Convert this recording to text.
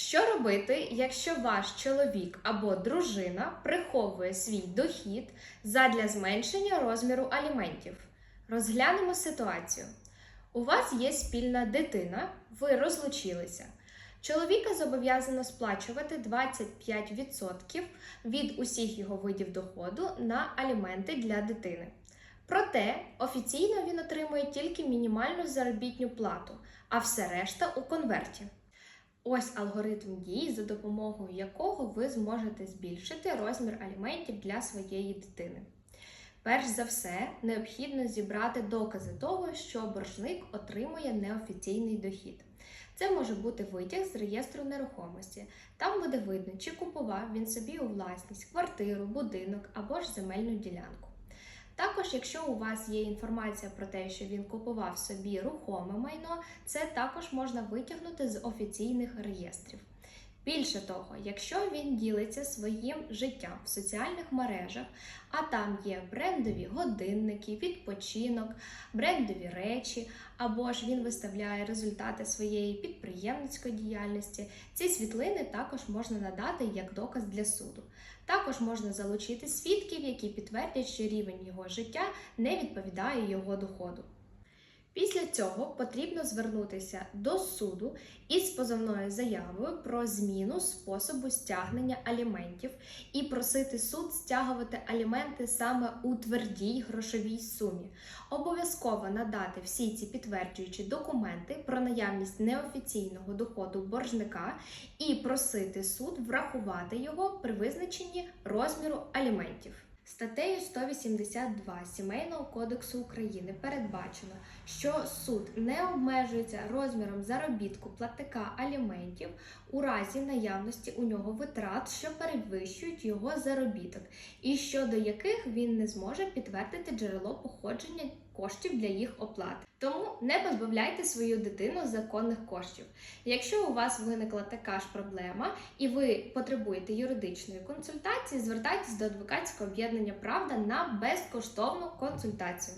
Що робити, якщо ваш чоловік або дружина приховує свій дохід задля зменшення розміру аліментів? Розглянемо ситуацію. У вас є спільна дитина, ви розлучилися. Чоловіка зобов'язано сплачувати 25% від усіх його видів доходу на аліменти для дитини. Проте офіційно він отримує тільки мінімальну заробітну плату, а все решта у конверті. Ось алгоритм дій, за допомогою якого ви зможете збільшити розмір аліментів для своєї дитини. Перш за все, необхідно зібрати докази того, що боржник отримує неофіційний дохід. Це може бути витяг з реєстру нерухомості. Там буде видно, чи купував він собі у власність квартиру, будинок або ж земельну ділянку. Також, якщо у вас є інформація про те, що він купував собі рухоме майно, це також можна витягнути з офіційних реєстрів. Більше того, якщо він ділиться своїм життям в соціальних мережах, а там є брендові годинники, відпочинок, брендові речі, або ж він виставляє результати своєї підприємницької діяльності, ці світлини також можна надати як доказ для суду. Також можна залучити свідків, які підтвердять, що рівень його життя не відповідає його доходу. Після цього потрібно звернутися до суду із позовною заявою про зміну способу стягнення аліментів і просити суд стягувати аліменти саме у твердій грошовій сумі. Обов'язково надати всі ці підтверджуючі документи про наявність неофіційного доходу боржника і просити суд врахувати його при визначенні розміру аліментів. Статтею 182 Сімейного кодексу України передбачено, що суд не обмежується розміром заробітку платника аліментів у разі наявності у нього витрат, що перевищують його заробіток, і щодо яких він не зможе підтвердити джерело походження коштів для їх оплати. Тому не позбавляйте свою дитину законних коштів. Якщо у вас виникла така ж проблема і ви потребуєте юридичної консультації, звертайтесь до адвокатського об'єднання Правда на безкоштовну консультацію.